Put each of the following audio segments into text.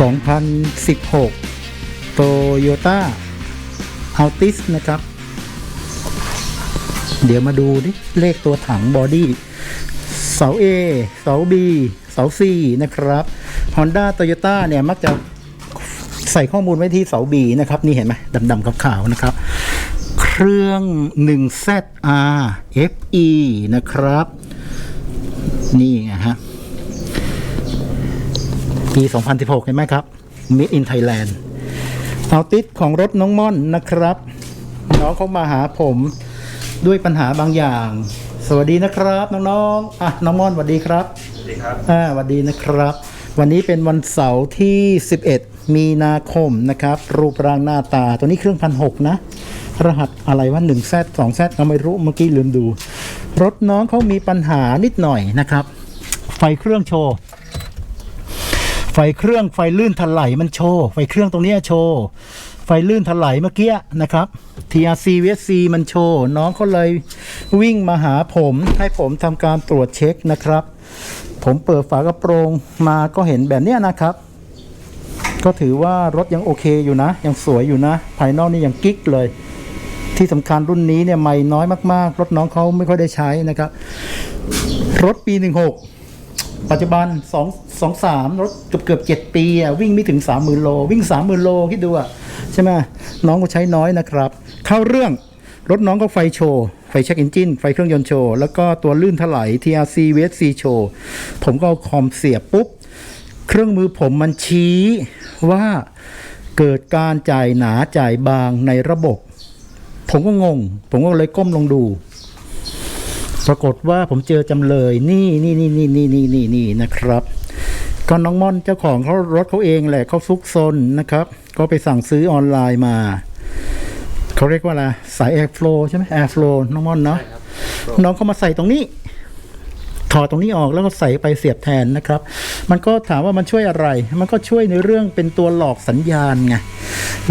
2016 Toyota Altis นะครับ เดี๋ยวมาดูดิเลขตัวถังบอดี้เสา A เสา B เสา C นะครับ Honda Toyota เนี่ยมักจะใส่ข้อมูลไว้ที่เสา B นะครับ นี่เห็นไหมดำๆขาวๆนะครับ เครื่อง 1ZR FE นะครับ นี่ไงฮะ ปี 2016 เห็นไหมครับ Made in Thailand เอาติดของรถน้องม่อนนะครับ น้องเขามาหาผมด้วยปัญหาบางอย่าง สวัสดีนะครับน้องๆอะน้องม่อนสวัสดีครับสวัสดีครับอ่าสวัสดีนะครับ วันนี้เป็นวันเสาร์ที่ 11 มีนาคมนะครับ รูปร่างหน้าตาตัวนี้เครื่องพันหกนะ รหัสอะไรว่า1 Z 2 Z ก็ไม่รู้เมื่อกี้ลืมดู รถน้องเขามีปัญหานิดหน่อยนะครับ ไฟเครื่องโชว์ไฟ เครื่องไฟลื่นถลายมันโชว์ ไฟเครื่องตรงนี้โชว์ ไฟลื่นถลายเมื่อกี้นะครับ TRC VSC มันโชว์ น้องเขาเลยวิ่งมาหาผมให้ผมทำการตรวจเช็คนะครับ ผมเปิดฝากระโปรงมาก็เห็นแบบนี้นะครับ ก็ถือว่ารถยังโอเคอยู่นะ ยังสวยอยู่นะ ภายนอกนี่ยังกิ๊กเลยที่สำคัญรุ่นนี้เนี่ยไม่น้อยมาก ๆ รถน้องเขาไม่ค่อยได้ใช้นะครับ รถปี 16 ปัจจุบัน2 2 3รถเกือบเกือบ7ปีอะวิ่งไม่ถึง30,000โล วิ่ง30,000โลคิดดูอะใช่ไหมน้องก็ใช้น้อยนะครับ เข้าเรื่องรถน้องก็ไฟโชว์ไฟเช็คเอนจินไฟเครื่องยนต์โชว์ แล้วก็ตัวลื่นถลาย TRC VSC โชว์ ผมก็เอาคอมเสียบปุ๊บ เครื่องมือผมมันชี้ว่าเกิดการจ่ายหนาจ่ายบางในระบบ ผมก็งง ผมก็เลยก้มลงดู ปรากฏว่าผมเจอจำเลยนี่นี่นี่นี่นี่นี่นี่นี่นะครับ ก็น้องม่อนเจ้าของเขารถเขาเองแหละเขาซุกซนนะครับ ก็ไปสั่งซื้อออนไลน์มาเขาเรียกว่าอะไรสาย Airflow ใช่ไหม Airflow น้องม่อนเนาะใช่ครับน้องก็มาใส่ตรงนี้ ถอดตรงนี้ออกแล้วก็ใส่ไปเสียบแทนนะครับ มันก็ถามว่ามันช่วยอะไร มันก็ช่วยในเรื่องเป็นตัวหลอกสัญญาณไง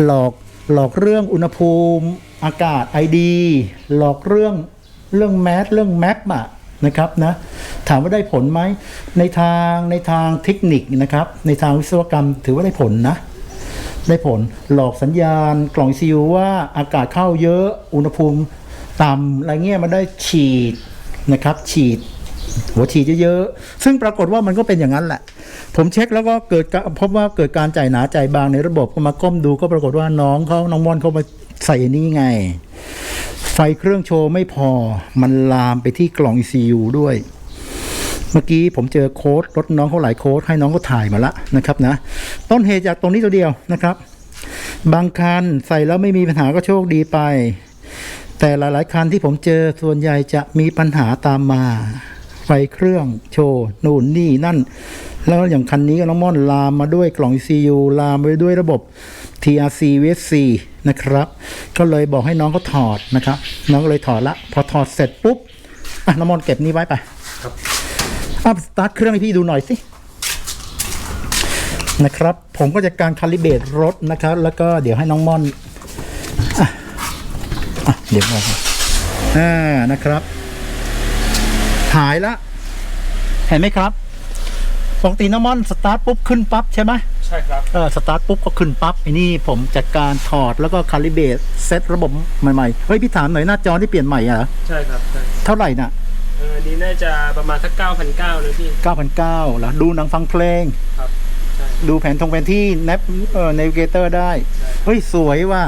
หลอกหลอกเรื่องอุณหภูมิอากาศ ID หลอกเรื่อง เรื่องแมสเรื่องแมปอะนะครับนะถามว่าได้ผลไหมในทางในทางเทคนิคนะครับ ในทางวิศวกรรมถือว่าได้ผลนะ ได้ผลหลอกสัญญาณกล่องซีว่าอากาศเข้าเยอะอุณหภูมิต่ำอะไรเงี้ยมันได้ฉีดนะครับ ฉีด หัวฉีดเยอะๆซึ่งปรากฏว่ามันก็เป็นอย่างนั้นแหละ ผมเช็คแล้วก็เกิดพบว่าเกิดการจ่ายหนาจ่ายบางในระบบก็มาก้มดูก็ปรากฏว่าน้องเขาน้องมอนเขามาใส่นนี้ไง ฟเครื่องโชว์ไม่พอมันลามไปที่กล่อง ECU ด้วย เมื่อกี้ผมเจอโค้ดรถน้องเขาหลายโค้ดให้น้องก็ถ่ายมาละนะครับนะ ต้นเหตุจากตรงนี้ตัวเดียวนะครับ บางคันใส่แล้วไม่มีปัญหาก็โชคดีไป แต่หลาย ๆ คันที่ผมเจอส่วนใหญ่จะมีปัญหาตามมา ไฟเครื่องโชว์นู่นนี่นั่น แล้วอย่างคันนี้ก็น้องม่อนลามมาด้วยกล่อง ECU ลามไปด้วยระบบ TRC VSC นะครับ ก็เลยบอกให้น้องเขาถอดนะครับ น้องก็เลยถอดละ พอถอดเสร็จปุ๊บ อะน้องม่อนเก็บนี้ไว้ไปครับอัพสตาร์ทเครื่องให้พี่ดูหน่อยสินะครับ ผมก็จะการคาลิเบรตรถนะครับ แล้วก็เดี๋ยวให้น้องม่อนอะอะเดี๋ยวมองอ่านะครับหายละ เห็นไหมครับปกติน้ำมันสตาร์ทปุ๊บขึ้นปั๊บใช่ไหม ใช่ครับเออสตาร์ทปุ๊บก็ขึ้นปั๊บไอ้นี่ผมจัดการถอดแล้วก็คาลิเบรตเซตระบบใหม่ๆเฮ้ยพี่ถามหน่อยหน้าจอที่เปลี่ยนใหม่อะเหรอใช่ครับใช่เท่าไหร่น่ะเอออันนี้น่าจะประมาณสักเก้าพันเก้าเลยพี่9,900เหรอดูหนังฟังเพลงครับใช่ดูแผนทงแผนที่แนปเอ่อ n น v เกเตอร์ได้ใช่เฮ้ย สวยว่า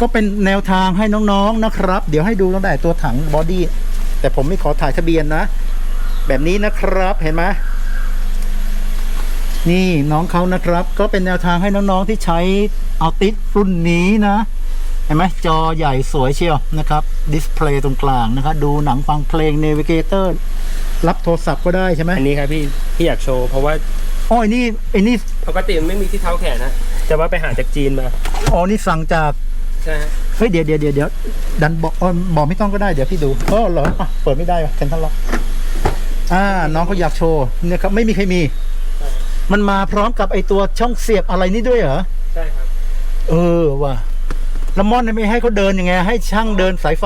ก็เป็นแนวทางให้น้องๆนะครับ เดี๋ยวให้ดูตั้งแต่ตัวถังบอดี้แต่ผมไม่ขอถ่ายทะเบียนนะ แบบนี้นะครับเห็นไหม นี่น้องเขานะครับ ก็เป็นแนวทางให้น้องๆที่ใช้เอาติสรุ่นนี้นะเห็นไหมจอใหญ่สวยเชียวนะครับดิสเพลย์ตรงกลางนะครับดูหนังฟังเพลง n น v เกเตอร์รับโทรศัพท์ก็ได้ใช่ไหมอันนี้ครับพี่พี่อยากโชว์เพราะว่าอ๋อไอ้นี่ไอ้นี่ปกติมันไม่มีที่เท้าแขนนะจะว่าไปหาจากจีนมาอ๋อนี่สั่งจากใช่ฮะเฮ้ยเดี๋ยวเดี๋ยวเดี๋ยวเดี๋ยวดันบอกอ๋อบอกไม่ต้องก็ได้เดี๋ยวพี่ดูอ๋อเหรออะเปิดไม่ได้วะแคนทัลล็อกอ่าน้องเขาอยากโชว์เนี่ยครับไม่มีใครมีใช่ มันมาพร้อมกับไอตัวช่องเสียบอะไรนี่ด้วยเหรอ ใช่ครับ เออว่ะแล้วมอนไม่ให้เขาเดินยังไง ให้ช่างเดินสายไฟ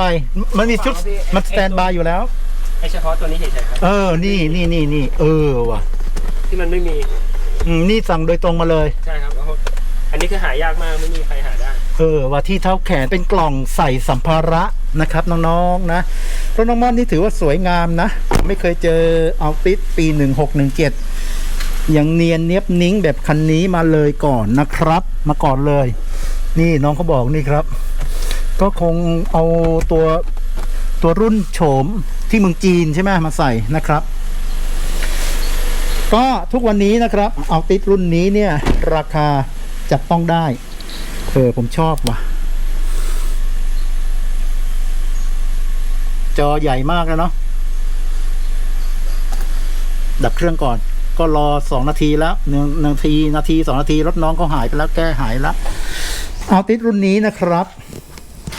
มันมีชุด มันสแตนบายอยู่แล้ว ไอเฉพาะตัวนี้เฉยๆครับ เออ นี่นี่นี่นี่ เออว่ะ ที่มันไม่มี อืม นี่สั่งโดยตรงมาเลย ใช่ครับโอ้โหอันนี้คือหายากมาก ไม่มีใครหาได้ เออ ว่าที่เท้าแขนเป็นกล่องใส่สัมภาระนะครับน้องๆนะรถน้องม่อนนี่ถือว่าสวยงามนะผมไม่เคยเจอเอาติสปี1617 ยังเนียนเนียบนิ้งแบบคันนี้มาเลยก่อนนะครับ มาก่อนเลย นี่น้องเขาบอกนี่ครับ ก็คงเอาตัวตัวรุ่นโฉมที่เมืองจีนใช่ไหมมาใส่นะครับ ก็ทุกวันนี้นะครับเอาติสรุ่นนี้เนี่ย ราคาจับต้องได้ เออผมชอบว่ะ จอใหญ่มากแล้วเนาะดับเครื่องก่อน ก็รอสองนาทีแล้วหนึ่งนาทีนาทีสองนาทีรถน้องเขาหายไปแล้วแก้หายแล้วเอาติดรุ่นนี้นะครับ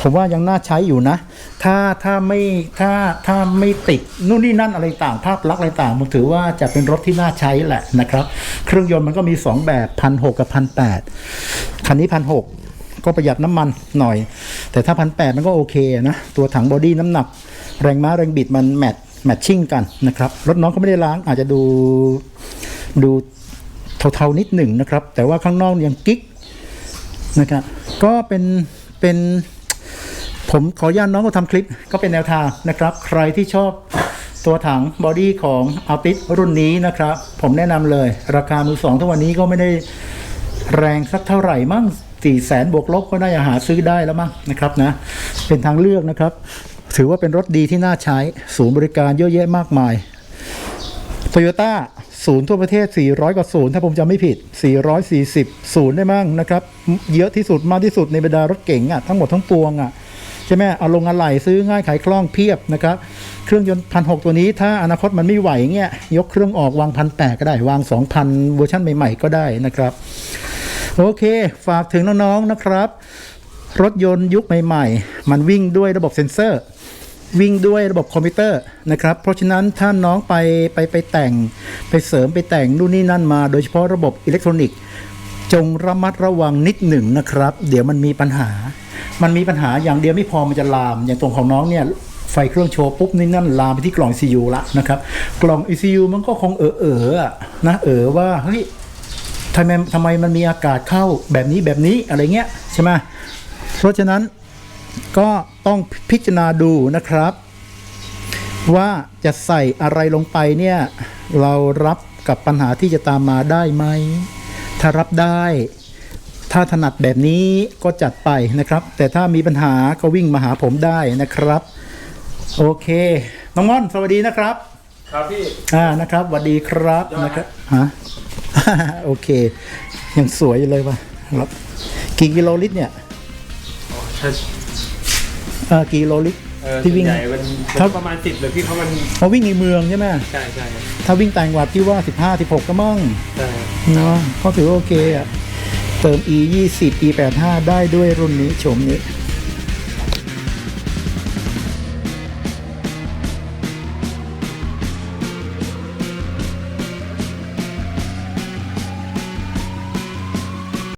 ผมว่ายังน่าใช้อยู่นะ ถ้าถ้าไม่ถ้าถ้าไม่ติดนู่นนี่นั่นอะไรต่างภาพลักษณ์อะไรต่างผมถือว่าจะเป็นรถที่น่าใช้แหละนะครับ เครื่องยนต์มันก็มี 2 แบบพันหกับพันแคันนี้พันหก็ประหยัดน้ำมันหน่อย แต่ถ้าพันแมันก็โอเคนะ ตัวถังบอดี้น้ำหนัก แรงม้าแรงบิดมันแมทแมทชิ่งกันนะครับ รถน้องก็ไม่ได้ล้างอาจจะดู ดูเทาๆนิดหนึ่งนะครับ แต่ว่าข้างนอกยังกิ๊กนะครับก็เป็นเป็นผมขออนุญาตน้องก็ทำคลิปก็เป็นแนวทางนะครับ ใครที่ชอบตัวถังบอดี้ของอัลติสรุ่นนี้นะครับ ผมแนะนำเลย ราคามือสองทุกวันนี้ก็ไม่ได้แรงสักเท่าไหร่มั่งสี่แสนบวกลบก็น่าจะหาซื้อได้แล้วมั้งนะครับนะ เป็นทางเลือกนะครับ ถือว่าเป็นรถดีที่น่าใช้ ศูนย์บริการเยอะแยะมากมายโตโยต้า ศูนย์ทั่วประเทศ 400 กว่าศูนย์ถ้าผมจำไม่ผิด 440 ศูนย์ได้มั้งนะครับ เยอะที่สุดมากที่สุดในบรรดารถเก๋งอะ่ะทั้งหมดทั้งปวงอะ่ะใช่ไหมเอาลงอะไหล่ซื้อง่ายขายคล่องเพียบนะครับ เครื่องยนต์พันหตัวนี้ถ้าอนาคตมันไม่ไหวเงี้ยยกเครื่องออกวางพันแปก็ได้วาง 2,000 เวอร์ชันใหม่ ๆ ก็ได้นะครับ โอเค ฝากถึงน้องๆนะครับ รถยนต์ยุคใหม่ ๆ มันวิ่งด้วยระบบเซ็นเซอร์ วิ่งด้วยระบบคอมพิวเตอร์นะครับ เพราะฉะนั้นถ้าน้องไปไปไปแต่ง ไปเสริมไปแต่งนู่นนี่นั่นมา โดยเฉพาะระบบอิเล็กทรอนิกส์ จงระมัดระวังนิดหนึ่งนะครับ เดี๋ยวมันมีปัญหา มันมีปัญหาอย่างเดียวไม่พอมันจะลาม อย่างตรงของน้องเนี่ยไฟเครื่องโชว์ปุ๊บนี่นั่นลามไปที่กล่อง ECU ละนะครับ กล่อง ECU มันก็คงเออเออนะเออว่าเฮ้ยทำไมทำไมมันมีอากาศเข้าแบบนี้แบบนี้อะไรเงี้ยใช่ไหมเพราะฉะนั้น ก็ต้องพิจารณาดูนะครับ ว่าจะใส่อะไรลงไปเนี่ย เรารับกับปัญหาที่จะตามมาได้ไหม ถ้ารับได้ ถ้าถนัดแบบนี้ก็จัดไปนะครับ แต่ถ้ามีปัญหาก็วิ่งมาหาผมได้นะครับ โอเค น้องม่อน สวัสดีนะครับ ครับพี่ อ่านะครับสวัสดีครับยอดนะนะครับฮะโอเค ยังสวยอยู่เลยว่ะครับกี่กิโลลิตรเนี่ย ถ้าอ่ากี่กิโลลิตร เออที่วิ่งส่วนใหญ่มันครับ ประมาณสิบเลยพี่เขามันมาวิ่งในเมืองใช่ไหมใช่ใช่ครับถ้าวิ่งต่างจังหวัดที่ว่า 15 16 ก็มั่งใช่เนาะก็ถือว่าโอเคอะเติม e 20 e 85ได้ด้วยรุ่นนี้ชมนี้